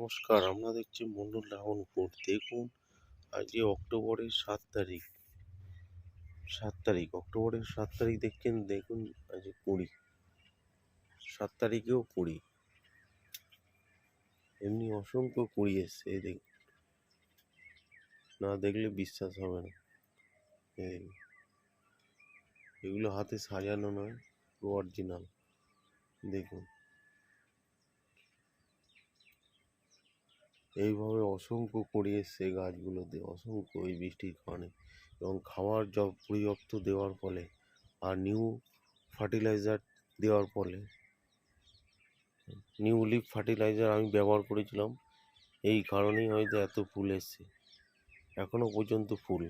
নমস্কার। আমরা দেখছি মন্ডল রাবণপুর দেখুন, আজকে অক্টোবরের সাত তারিখ। সাত তারিখ, অক্টোবরের সাত তারিখ দেখছেন দেখুন, আজকে কুড়ি। সাত তারিখেও কুড়ি। এমনি অসংখ্য কুড়ি এসছে, এই দেখুন। না দেখলে বিশ্বাস হবে না। এগুলো হাতে সাজানো নয় অরিজিনাল দেখুন। এইভাবে অসংখ্য কুঁড়ি এসছে গাছগুলোতে, অসংখ্য এই বৃষ্টির কারণে। এবং খাওয়ার জব পরিযপ্ত দেওয়ার ফলে আর নিউ ফার্টিলাইজার দেওয়ার ফলে নিউ লিফ ফার্টিলাইজার আমি ব্যবহার করেছিলাম। এই কারণেই হয়তো এত ফুল এসছে। এখনও পর্যন্ত ফুল।